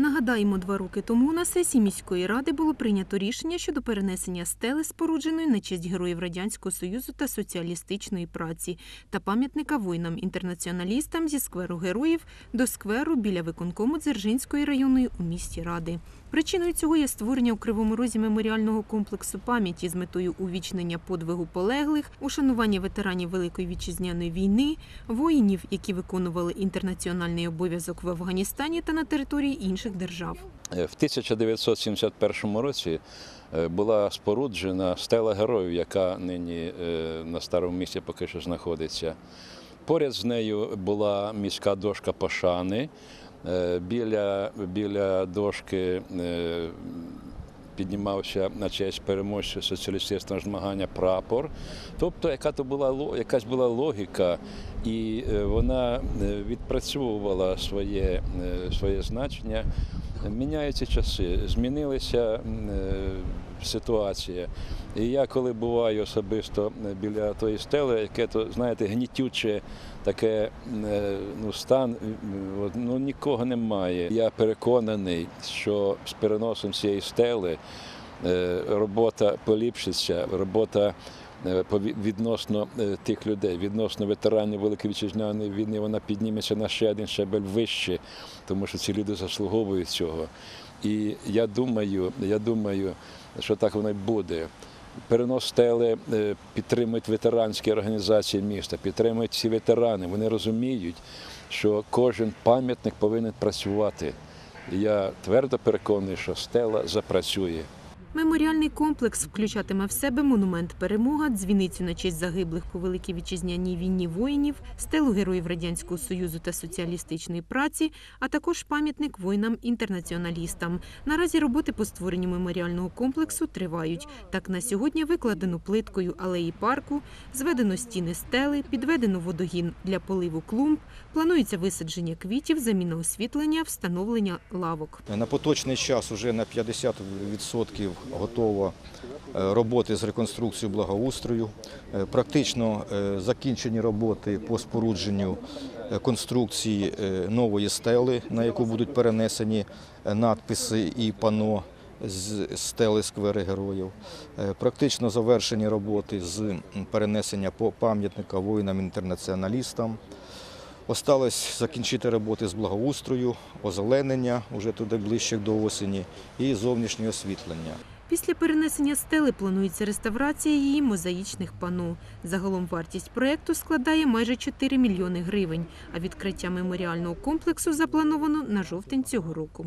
Нагадаємо, два роки тому на сесії міської ради було прийнято рішення щодо перенесення стели, спорудженої на честь героїв Радянського Союзу та соціалістичної праці, та пам'ятника воїнам-інтернаціоналістам зі скверу героїв до скверу біля виконкому Дзержинської районної у місті Ради. Причиною цього є створення у Кривому Розі меморіального комплексу пам'яті з метою увічнення подвигу полеглих, ушанування ветеранів Великої вітчизняної війни, воїнів, які виконували інтернаціональний обов'язок в Афганістані та на території інших держав. Е, В 1971 році е, була споруджена стела героїв, яка нині е, на старому місці поки що знаходиться. Поряд з нею була міська дошка пошани. Е, Біля, біля дошки піднімався на честь переможця соціалістичного змагання прапор. Тобто, яка то була якась була логіка, і е, вона е, відпрацьовувала своє, е, своє значення. Міняються часи, е, ситуація. І я коли буваю особисто біля тої стели, яке то, знаєте, гнітюче таке е, ну, стан, ну нікого немає. Я переконаний, що з переносом цієї стели е, робота поліпшиться, робота е, відносно е, тих людей, відносно ветеранів Великої Вітчизняної війни, вона підніметься на ще один щебель вище, тому що ці люди заслуговують цього. І я думаю, я думаю, що так воно й буде. Перенос стели е, підтримують ветеранські організації міста, підтримують ці ветерани. Вони розуміють, що кожен пам'ятник повинен працювати. Я твердо переконаний, що стела запрацює. Меморіальний комплекс включатиме в себе монумент Перемога, дзвіницю на честь загиблих по Великій вітчизняній війні воїнів, стелу героїв Радянського Союзу та соціалістичної праці, а також пам'ятник воїнам-інтернаціоналістам. Наразі роботи по створенню меморіального комплексу тривають. Так на сьогодні викладено плиткою алеї парку, зведено стіни стели, підведено водогін для поливу клумб, планується висадження квітів, заміна освітлення, встановлення лавок. На поточний час вже на 50% готова е, роботи з реконструкцією благоустрою. Е, Практично е, закінчені роботи по спорудженню конструкції нової стели, на яку будуть перенесені надписи і пано з стели сквери героїв. Практично завершені роботи з перенесення пам'ятника воїнам-інтернаціоналістам. Осталось закінчити роботи з благоустрою, озеленення вже туди ближче до осені і зовнішнє освітлення. Після перенесення стели планується реставрація її мозаїчних пано. Загалом вартість проєкту складає майже 4 мільйони гривень, а відкриття меморіального комплексу заплановано на жовтень цього року.